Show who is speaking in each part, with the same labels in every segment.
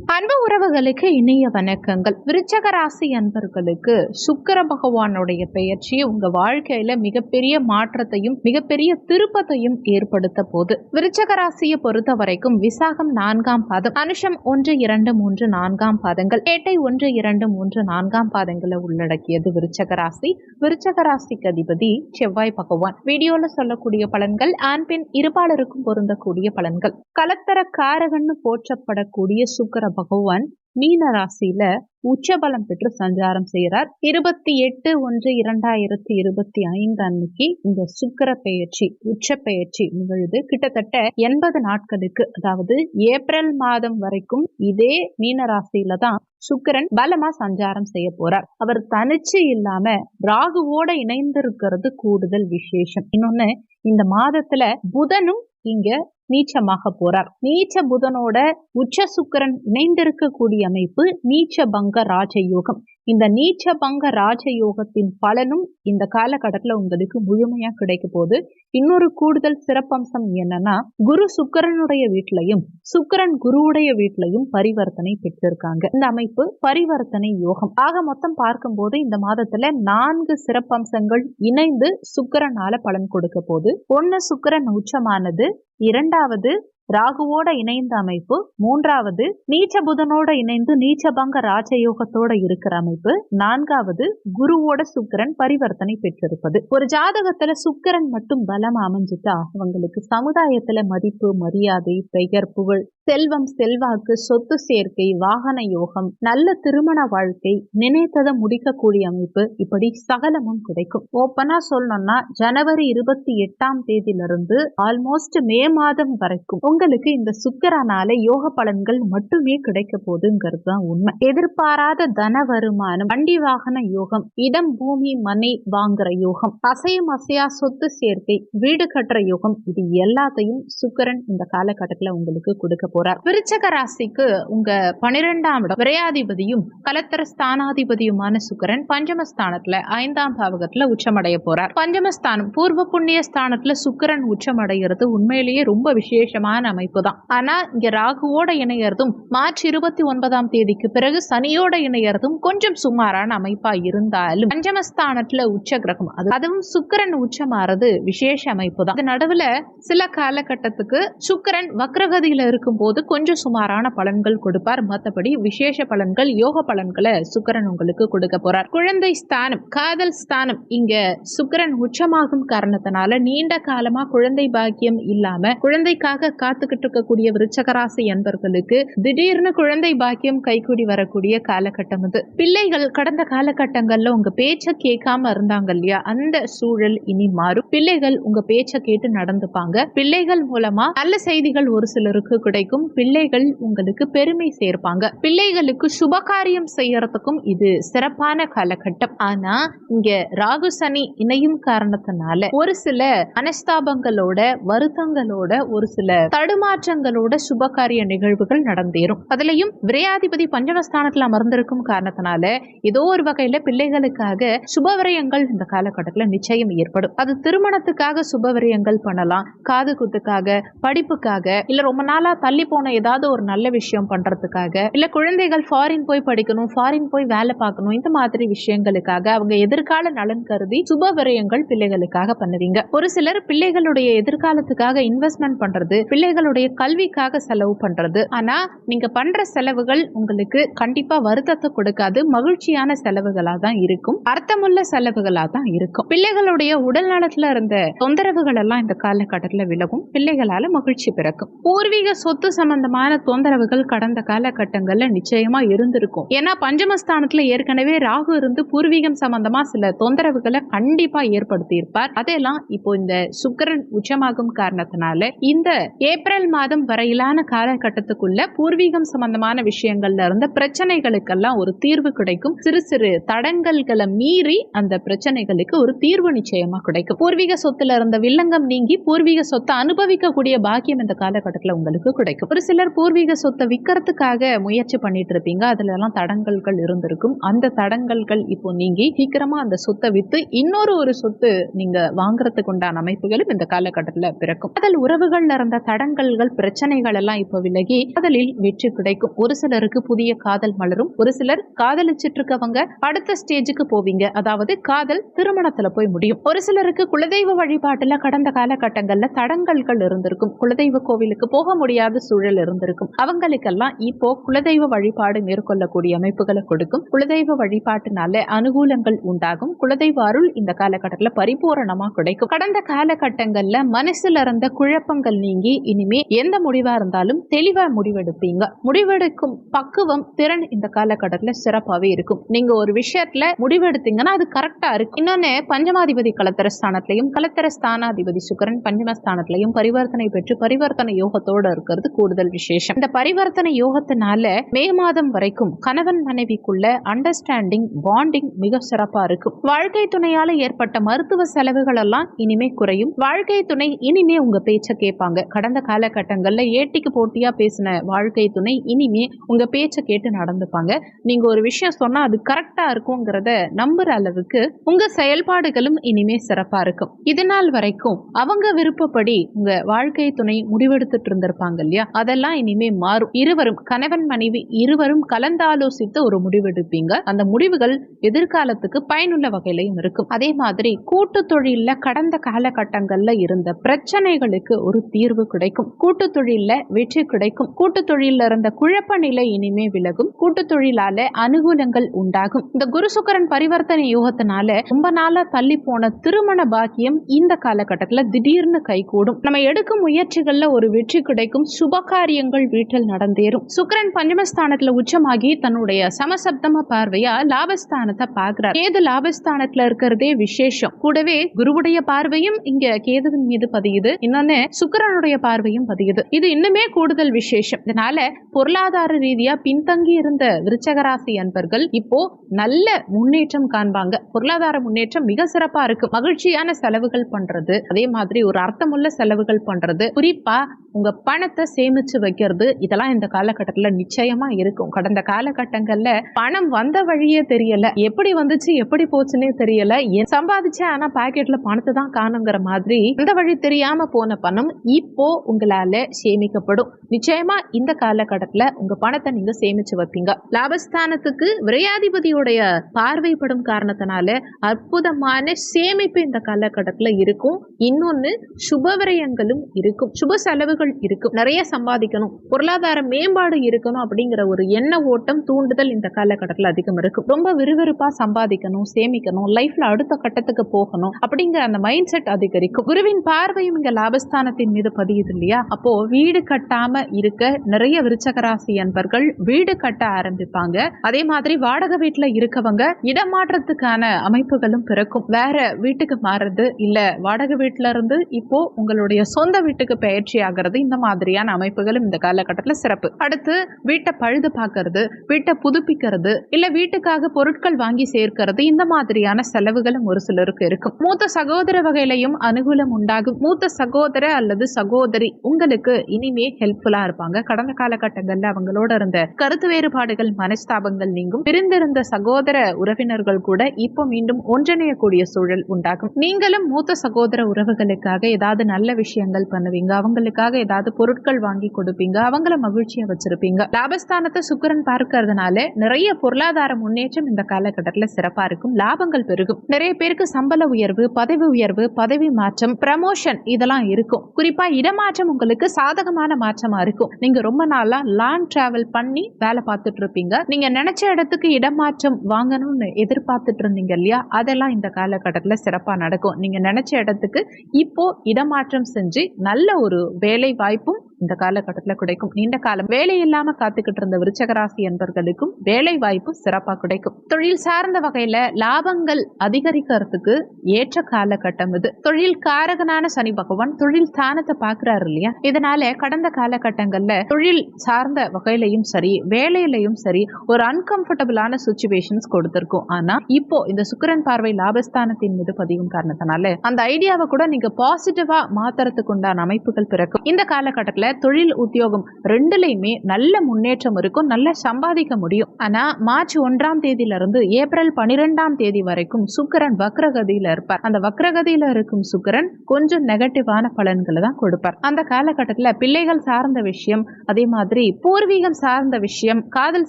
Speaker 1: அன்பு உறவுகளுக்கு இணைய வணக்கங்கள். விருச்சக ராசி அன்பர்களுக்கு சுக்கர பகவானுடைய பெயர்ச்சி உங்க வாழ்க்கையில மிகப்பெரிய மாற்றத்தையும் மிகப்பெரிய திருப்பத்தையும் ஏற்படுத்த போது. விருச்சக ராசியை பொறுத்த வரைக்கும் விசாகம் நான்காம் பாதம் அனுஷம் ஒன்று இரண்டு மூன்று நான்காம் பாதங்கள் ஏட்டை ஒன்று இரண்டு மூன்று நான்காம் பாதங்களை உள்ளடக்கியது விருச்சக ராசி விருச்சக ராசிக்கு அதிபதி செவ்வாய் பகவான். வீடியோல சொல்லக்கூடிய பலன்கள் ஆண் பெண் இருபாலருக்கும் பொருந்தக்கூடிய பலன்கள். கலத்தர காரகன்னு போற்றப்படக்கூடிய சுக்கர பகவான் மீன ராசியில உச்சபலம் பெற்று சஞ்சாரம் செய்கிறார் இருபத்தி எட்டு ஒன்று இரண்டாயிரத்தி இருபத்தி ஐந்து அன்னைக்கு இந்த சுக்கிர பெயர்ச்சி உச்ச பெயர்ச்சி நிகழ்வு கிட்டத்தட்ட எண்பது நாட்களுக்கு அதாவது ஏப்ரல் மாதம் வரைக்கும் இதே மீன ராசியில தான் சுக்கிரன் பலமா சஞ்சாரம் செய்ய போறார். அவர் தனிச்சு இல்லாம ராகுவோட இணைந்திருக்கிறது கூடுதல் விசேஷம். இன்னொன்னு இந்த மாதத்துல புதனும் இங்க நீச்சமாக போறார். நீச்ச புதனோட உச்ச சுக்கரன் இணைந்திருக்கக்கூடிய அமைப்பு நீச்ச பங்க ராஜயோகம். இந்த நீச்ச பங்க ராஜயோகத்தின் பலனும் இந்த காலகட்டத்தில் உங்களுக்கு முழுமையா கிடைக்க போகுது. இன்னொரு கூடுதல் சிறப்பம்சம் என்னன்னா குரு சுக்கரனுடைய வீட்லையும் சுக்கரன் குருவுடைய வீட்லையும் பரிவர்த்தனை பெற்றிருக்காங்க. இந்த அமைப்பு பரிவர்த்தனை யோகம். ஆக மொத்தம் பார்க்கும்போது இந்த மாதத்துல நான்கு சிறப்பம்சங்கள் இணைந்து சுக்கரனால பலன் கொடுக்க போகுது. ஒன்னு சுக்கரன் உச்சமானது இரண்டாவது ராகுவோட இணைந்த அமைப்பு. மூன்றாவது நீச்ச புதனோட இணைந்து நீச்சபங்க ராஜயோகத்தோட இருக்கிற அமைப்பு. நான்காவது குருவோட சுக்கிரன் பரிவர்த்தனை பெற்றிருப்பது. ஒரு ஜாதகத்துல சுக்கிரன் மட்டும் பலம் அமைஞ்சிட்டா அவங்களுக்கு சமுதாயத்துல மதிப்பு மரியாதை பெயர் புகழ் செல்வம் செல்வாக்கு சொத்து சேர்க்கை வாகன யோகம் நல்ல திருமண வாழ்க்கை நினைத்ததை முடிக்கக்கூடிய அமைப்பு இப்படி சகலமும் கிடைக்கும். ஓப்பனா சொல்லணும்னா ஜனவரி இருபத்தி எட்டாம் தேதியிலிருந்து ஆல்மோஸ்ட் மே மாதம் வரைக்கும் உங்களுக்கு இந்த சுக்கரனால யோக பலன்கள் மட்டுமே கிடைக்க போகுதுங்கிறது தான் உண்மை. எதிர்பாராத தன வருமானம் வண்டி வாகன யோகம் இடம் பூமி மனை வாங்குற யோகம் அசையும் அசையா சொத்து சேர்க்கை வீடு கட்டுற யோகம் இது எல்லாத்தையும் சுக்கரன் இந்த காலகட்டத்தில் உங்களுக்கு கொடுக்க போறார். விருச்சக ராசிக்கு உங்க பனிரெண்டாம் இடம் விரையாதிபதியும் கலத்தர ஸ்தானாதிபதியுமான சுக்கரன் பஞ்சமஸ்தானத்துல ஐந்தாம் பாவகத்துல உச்சமடைய போறார். பஞ்சமஸ்தானம் பூர்வ புண்ணிய ஸ்தானத்துல சுக்கரன் உச்சமடைகிறது உண்மையிலேயே ரொம்ப விசேஷமான அமைப்பு தான் ஆனா இங்க ராகுவோட இணையறதும் மார்ச் இருபத்தி ஒன்பதாம் தேதிக்கு பிறகு சனியோட இணையறதும் கொஞ்சம் சுமாரான அமைப்பா இருந்தாலும் பஞ்சமஸ்தானத்துல உச்ச கிரகம் அதுவும் சுக்கரன் உச்சமாறது விசேஷ அமைப்பு தான் அது நடுவுல சில காலகட்டத்துக்கு சுக்கரன் வக்ரகதியில இருக்கும் போது கொஞ்சம் சுமாரான பலன்கள் கொடுப்பார். மற்றபடி விசேஷ பலன்கள் யோக பலன்களை சுக்கரன் உங்களுக்கு கொடுக்க போறார். குழந்தை ஸ்தானம் காதல் ஸ்தானம் இங்க சுக்கரன் உச்சமாகும் காரணத்தினால நீண்ட காலமா குழந்தை பாக்கியம் இல்லாம குழந்தைக்காக காத்துக்கிட்டு இருக்கக்கூடிய விருச்சகராசி என்பர்களுக்கு திடீர்னு குழந்தை பாக்கியம் கைகூடி வரக்கூடிய காலகட்டம் இது பிள்ளைகள் கடந்த காலகட்டங்கள்ல உங்க பேச்ச கேட்காம இருந்தாங்க இல்லையா? அந்த சூழல் இனி மாறும். பிள்ளைகள் உங்க பேச்ச கேட்டு நடந்துப்பாங்க. பிள்ளைகள் மூலமா நல்ல செய்திகள் ஒரு சிலருக்கு கிடைக்கும். பிள்ளைகள் உங்களுக்கு பெருமை சேர்ப்பாங்க. பிள்ளைகளுக்கு சுபகாரியம் செய்யறதுக்கும் இது சிறப்பான காலகட்டம். ஆனா இங்க ராகு சனி இணையும் காரணத்தினால ஒரு சில மனஸ்தாபங்களோட வருத்தங்களோட ஒரு சில தடுமாற்றங்களோட சுபகாரிய நிகழ்வுகள் நடந்தேறும். அதுலயும் விரையாதிபதி பஞ்சமஸ்தானத்துல அமர்ந்திருக்கும் காரணத்தினால ஏதோ ஒரு வகையில பிள்ளைகளுக்காக சுபவிரயங்கள் இந்த காலகட்டத்துல நிச்சயம் ஏற்படும். அது திருமணத்துக்காக சுபவிரயங்கள் பண்ணலாம். காது குத்துக்காக படிப்புக்காக இல்ல ரொம்ப நாளா தள்ளி போன ஏதாவது ஒரு நல்ல விஷயம் பண்றதுக்காக இல்ல குழந்தைகள் ஃபாரின் போய் படிக்கணும் ஃபாரின் போய் வேலை பார்க்கணும் இந்த மாதிரி விஷயங்களுக்காக அவங்க எதிர்கால நலன் கருதி சுப விரயங்கள் பிள்ளைகளுக்காக பண்ணுவீங்க. ஒரு சிலர் பிள்ளைகளுடைய எதிர்காலத்துக்காக இன்வெஸ்ட்மெண்ட் பண்றது பிள்ளைகளுடைய கல்விக்காக செலவு பண்றது. ஆனா நீங்க பண்ற செலவுகள் உங்களுக்கு கண்டிப்பா வருத்தத்தை கொடுக்காது மகிழ்ச்சியான செலவுகளா தான் இருக்கும் அர்த்தமுள்ள செலவுகளா தான் இருக்கும். பிள்ளைகளுடைய உடல் நலத்துல இருந்த தொந்தரவுகள் எல்லாம் இந்த காலகட்டத்தில் விலகும் பிள்ளைகளால மகிழ்ச்சி பிறக்கும். பூர்வீக சொத்து சம்பந்தமான தொந்தரவுகள் கடந்த காலகட்டங்கள்ல நிச்சயமா இருந்திருக்கும். ஏன்னா பஞ்சமஸ்தானத்துல ஏற்கனவே ராகு இருந்து பூர்வீகம் சம்பந்தமா சில தொந்தரவுகளை கண்டிப்பா ஏற்படுத்தி இருப்பார் அதெல்லாம் இப்போ இந்த சுக்கரன் உச்சமாகும் காரணத்தினால இந்த ஏப்ரல் மாதம் வரையிலான காலகட்டத்துக்குள்ள பூர்வீகம் சம்பந்தமான விஷயங்கள்ல இருந்த பிரச்சனைகளுக்கெல்லாம் ஒரு தீர்வு கிடைக்கும். சிறு சிறு தடங்கல்களை மீறி அந்த பிரச்சனைகளுக்கு ஒரு தீர்வு நிச்சயமா கிடைக்கும். பூர்வீக சொத்துல இருந்த வில்லங்கம் நீங்கி பூர்வீக சொத்தை அனுபவிக்கக்கூடிய பாக்கியம் இந்த காலகட்டத்தில் உங்களுக்கு கிடைக்கும். கிடைக்கும் ஒரு சிலர் பூர்வீக சொத்தை விற்கிறதுக்காக முயற்சி பண்ணிட்டு இருப்பீங்க. அதுல எல்லாம் தடங்கல்கள் இருந்திருக்கும். அந்த தடங்கல்கள் இப்போ நீங்கி சீக்கிரமா அந்த சொத்தை வித்து இன்னொரு ஒரு சொத்து நீங்க வாங்குறதுக்கு உண்டான அமைப்புகளும் இந்த காலகட்டத்தில் பிறக்கும். அதில் உறவுகள்ல இருந்த தடங்கல்கள் பிரச்சனைகள் எல்லாம் இப்போ விலகி காதலில் வெற்றி கிடைக்கும். ஒரு சிலருக்கு புதிய காதல் மலரும். ஒரு சிலர் காதலிச்சிட்டு இருக்கவங்க அடுத்த ஸ்டேஜுக்கு போவீங்க. அதாவது காதல் திருமணத்துல போய் முடியும். ஒரு சிலருக்கு குலதெய்வ வழிபாட்டுல கடந்த காலகட்டங்கள்ல தடங்கல்கள் இருந்திருக்கும். குலதெய்வ கோவிலுக்கு போக முடியாத. சூழல் இருந்திருக்கும். அவங்களுக்கெல்லாம் இப்போ குலதெய்வ வழிபாடு மேற்கொள்ளக்கூடிய அமைப்புகளை கொடுக்கும். குலதெய்வ வழிபாட்டுனால அனுகூலங்கள் உண்டாகும். குலதெய்வ அருள் இந்த காலகட்டத்துல பரிபூரணமா கிடைக்கும். கடந்த காலகட்டங்கள்ல மனசுல இருந்த குழப்பங்கள் நீங்கி இனிமே எந்த முடிவா இருந்தாலும் தெளிவா முடிவெடுப்பீங்க. முடிவெடுக்கும் பக்குவம் திறன் இந்த காலகட்டத்துல சிறப்பாவே இருக்கும். நீங்க ஒரு விஷயத்துல முடிவெடுத்தீங்கன்னா அது கரெக்டா இருக்கும். இன்னொன்னு பஞ்சமாதிபதி கலத்தர ஸ்தானத்திலையும் கலத்தர ஸ்தானாதிபதி சுக்கரன் பஞ்சமஸ்தானத்திலையும் பரிவர்த்தனை பெற்று பரிவர்த்தனை யோகத்தோட இருக்கிறது கூடுதல் விசேஷம். இந்த பரிவர்த்தனை யோகத்தினால மே மாதம் வரைக்கும் கணவன் மனைவிக்குள்ள அண்டர்ஸ்டாண்டிங் பாண்டிங் மிக சிறப்பா இருக்கும். வாழ்க்கை துணையால ஏற்பட்ட மருத்துவ செலவுகள் எல்லாம் இனிமே குறையும். வாழ்க்கை துணை இனிமே உங்க பேச்ச கேட்பாங்க. கடந்த காலகட்டங்கள்ல ஏட்டிக்கு போட்டியா பேசின வாழ்க்கை துணை இனிமே உங்க பேச்ச கேட்டு நடந்துப்பாங்க. நீங்க ஒரு விஷயம் சொன்னா அது கரெக்டா இருக்குங்கிறத நம்புற அளவுக்கு உங்க செயல்பாடுகளும் இனிமே சிறப்பா இருக்கும். இது நாள் வரைக்கும் அவங்க விருப்பப்படி உங்க வாழ்க்கை துணை முடிவெடுத்துட்டு இருந்திருப்பாங்க இல்லையா? அதெல்லாம் இனிமே மாறும். இருவரும் கணவன் மனைவி இருவரும் கலந்தாலோசித்து ஒரு முடிவெடுப்பீங்க. அந்த முடிவுகள் எதிர்காலத்துக்கு பயனுள்ள வகையிலையும் இருக்கும். அதே மாதிரி கூட்டு தொழில்ல கடந்த காலகட்டங்கள்ல இருந்த பிரச்சனைகளுக்கு ஒரு தீர்வு கிடைக்கும். கூட்டு தொழில்ல வெற்றி கிடைக்கும். கூட்டு தொழில இருந்த குழப்ப நிலை இனிமே விலகும். கூட்டு தொழிலால அனுகூலங்கள் உண்டாகும். இந்த குருசுக்கரன் பரிவர்த்தனை யோகத்தினால ரொம்ப நாளா தள்ளி போன திருமண பாக்கியம் இந்த காலகட்டத்துல திடீர்னு கைகூடும். நம்ம எடுக்கும் முயற்சிகள்ல ஒரு வெற்றி கிடைக்கும். சுப காரியங்கள் வீட்டில் நடந்தேறும். சுக்கரன் பஞ்சமஸ்தானத்துல உச்சமாகி தன்னுடைய சமசப்தம பார்வையா லாபஸ்தானத்தை பார்க்கிறார். கேது லாபஸ்தானத்துல இருக்கிறதே விசேஷம். கூடவே குருவுடைய பார்வையும் இங்க கேதுவின் மீது பதியுது. இன்னொன்னு சுக்கரனுடைய பார்வையும் பதியுது. இது இன்னுமே கூடுதல் விசேஷம். இதனால பொருளாதார ரீதியா பின்தங்கி இருந்த விருச்சகராசி அன்பர்கள் இப்போ நல்ல முன்னேற்றம் காண்பாங்க. பொருளாதார முன்னேற்றம் மிக சிறப்பா இருக்கு. மகிழ்ச்சியான செலவுகள் பண்றது. அதே மாதிரி ஒரு அர்த்தமுள்ள செலவுகள் பண்றது. குறிப்பா உங்க பணத்தை சேமிச்சு வைக்கிறது இதெல்லாம் இந்த காலகட்டத்துல நிச்சயமா இருக்கும். கடந்த காலகட்டங்கள்ல பணம் வந்த வழியே தெரியல. எப்படி வந்துச்சு எப்படி போச்சுன்னே தெரியல. சம்பாதிச்சேன் ஆனா பாக்கெட்ல பணத்தை தான் காணுங்கிற மாதிரி இந்த வழி தெரியாம போன பணம் இப்போ உங்களால சேமிக்கப்படும். நிச்சயமா இந்த காலகட்டத்துல உங்க பணத்தை நீங்க சேமிச்சு வைப்பீங்க. லாபஸ்தானத்துக்கு விரையாதிபதியுடைய பார்வைப்படும் காரணத்தினால அற்புதமான சேமிப்பு இந்த காலகட்டத்துல இருக்கும். இன்னொன்னு சுப விரயங்களும் இருக்கும். சுப செலவுகள் இருக்கும். நிறைய சம்பாதிக்கணும். பொருளாதார மேம்பாடு இருக்கணும் அப்படிங்கிற ஒரு எண்ண ஓட்டம் தூண்டுதல் இந்த காலகட்டத்துல அதிகம் இருக்கு. ரொம்ப விறுவிறுப்பா சம்பாதிக்கணும் சேமிக்கணும் லைஃப்ல அடுத்த கட்டத்துக்கு போகணும் அப்படிங்கிற அந்த மைண்ட் செட் அதிகரிக்கும். குருவின் பார்வையும் இங்க லாபஸ்தானத்தின் மீது பதியுது இல்லையா? அப்போ வீடு கட்டாம இருக்க நிறைய விருச்சகராசி அன்பர்கள் வீடு கட்ட ஆரம்பிப்பாங்க. அதே மாதிரி வாடகை வீட்டுல இருக்கவங்க இடமாற்றத்துக்கான அமைப்புகளும் பிறக்கும். வேற வீட்டுக்கு மாறுறது இல்ல. வாடகை வீட்டுல இருந்து இப்போ உங்களுடைய சொந்த வீட்டுக்கு பயிற்சி ஆகிறது இந்த மாதிரியான அமைப்புகளும் இந்த காலகட்டத்தில் சிறப்பு. அடுத்து வீட்டை பழுது பார்க்கறது வீட்டை புதுப்பிக்கிறது இல்ல வீட்டுக்காக பொருட்கள் வாங்கி சேர்க்கிறது இந்த மாதிரியான செலவுகளும் ஒரு சிலருக்கு இருக்கும். மூத்த சகோதர வகையிலையும் அனுகூலம் உண்டாகும். மூத்த சகோதர அல்லது சகோதரி உங்களுக்கு இனிமே ஹெல்ப்ஃபுல்லா இருப்பாங்க. கடந்த காலகட்டங்கள்ல அவங்களோட இருந்த கருத்து வேறுபாடுகள் மனஸ்தாபங்கள் நீங்கும். பிரிந்திருந்த சகோதர உறவினர்கள் கூட இப்போ மீண்டும் ஒன்றிணையக்கூடிய சூழல் உண்டாகும். நீங்களும் மூத்த சகோதர உறவுகளுக்காக ஏதாவது நல்ல விஷயங்கள் பண்ணுவீங்க. அவங்களுக்காக ஏதாவது பொருட்கள் வாங்கி கொடுப்பீங்க அவங்கள மகிழ்ச்சியா வச்சிருப்பீங்க. லாபஸ்தானத்தை சுக்கிரன் பார்க்கறதுனால நிறைய பொருளாதார முன்னேற்றம் இந்த காலகட்டத்தில் சிறப்பா இருக்கும் லாபங்கள் பெருகும். நிறைய பேருக்கு சம்பள உயர்வு பதவி உயர்வு பதவி மாற்றம் ப்ரமோஷன் இதெல்லாம் இருக்கும். குறிப்பா இடமாற்றம் உங்களுக்கு சாதகமான மாற்றமா இருக்கும். நீங்க ரொம்ப நாளா லாங் டிராவல் பண்ணி வேலை பார்த்துட்டு இருப்பீங்க. நீங்க நினைச்ச இடத்துக்கு இடமாற்றம் வாங்கணும்னு எதிர்பார்த்துட்டு இருந்தீங்க இல்லையா? அதெல்லாம் இந்த காலகட்டத்தில் சிறப்பா நடக்கும். நீங்க நினைச்ச இடத்துக்கு இப்போ இடமாற்றம் செஞ்சு நல்ல ஒரு வேலை வாய்ப்பும் இந்த காலகட்டத்தில் கிடைக்கும். நீண்ட காலம் வேலை இல்லாம காத்துக்கிட்டு இருந்த விருச்சகராசி என்பர்களுக்கும் வேலை வாய்ப்பு சிறப்பாக கிடைக்கும். தொழில் சார்ந்த வகையில லாபங்கள் அதிகரிக்கிறதுக்கு ஏற்ற காலகட்டம் இது. தொழில் காரகனான சனி பகவான் தொழில் ஸ்தானத்தை பாக்குறாரு இல்லையா? இதனால கடந்த காலகட்டங்கள்ல தொழில் சார்ந்த வகையிலையும் சரி வேலையிலையும் சரி ஒரு அன்கம்ஃபர்டபுளான சுச்சுவேஷன்ஸ் கொடுத்திருக்கும். ஆனா இப்போ இந்த சுக்கிரன் பார்வை லாபஸ்தானத்தின் மீது பதியும் காரணத்தினால அந்த ஐடியாவை கூட நீங்க பாசிட்டிவா மாத்துறதுக்கு உண்டான அமைப்புகள் பிறக்கும். இந்த காலகட்டத்துல தொழில் உத்தியோகம் ரெண்டுலையுமே நல்ல முன்னேற்றம் இருக்கும் நல்லா சம்பாதிக்க முடியும். ஆனா மார்ச் ஒன்றாம் தேதியிலிருந்து ஏப்ரல் பனிரெண்டாம் தேதி வரைக்கும் சுக்கரன் வக்ரகதியில இருப்பார். அந்த வக்ரகதியில இருக்கும் சுக்கரன் கொஞ்சம் நெகட்டிவான பலன்களை தான் கொடுப்பார். அந்த காலகட்டத்தில் பிள்ளைகள் சார்ந்த விஷயம் அதே மாதிரி பூர்வீகம் சார்ந்த விஷயம் காதல்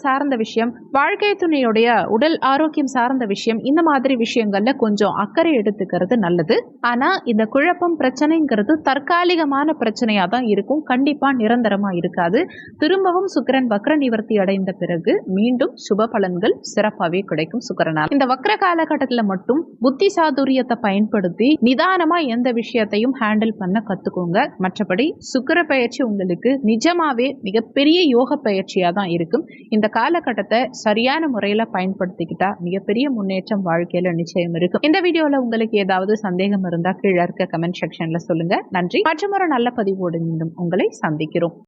Speaker 1: சார்ந்த விஷயம் வாழ்க்கை துணையுடைய உடல் ஆரோக்கியம் சார்ந்த விஷயம் இந்த மாதிரி விஷயங்கள்ல கொஞ்சம் அக்கறை எடுத்துக்கிறது நல்லது. ஆனா இந்த குழப்பம் பிரச்சனைங்கிறது தற்காலிகமான பிரச்சனையா தான் இருக்கும். கண்டிப்பா நிரந்தரமா இருக்காது. திரும்பவும் சுக்கரன் வக்ர நிவர்த்தி அடைந்த பிறகு மீண்டும் சுப பலன்கள் சிறப்பாகவே கிடைக்கும் சுக்கரனால். இந்த வக்ர காலகட்டத்தில் மட்டும் புத்தி சாதுரியத்தை பயன்படுத்தி நிதானமா எந்த விஷயத்தையும் ஹேண்டில் பண்ண கத்துக்கோங்க. மற்றபடி சுக்கர பயிற்சி உங்களுக்கு நிஜமாவே மிகப்பெரிய யோக பயிற்சியா தான் இருக்கும். இந்த காலகட்டத்தை சரியான முறையில பயன்படுத்திக்கிட்டா மிகப்பெரிய முன்னேற்றம் வாழ்க்கையில நிச்சயம் இருக்கும். இந்த வீடியோல உங்களுக்கு ஏதாவது சந்தேகம் இருந்தா கீழே இருக்க கமெண்ட் செக்ஷன்ல சொல்லுங்க. நன்றி. மற்றும் ஒரு நல்ல பதிவோடு மீண்டும் உங்களை சந்திக்கிறோம்.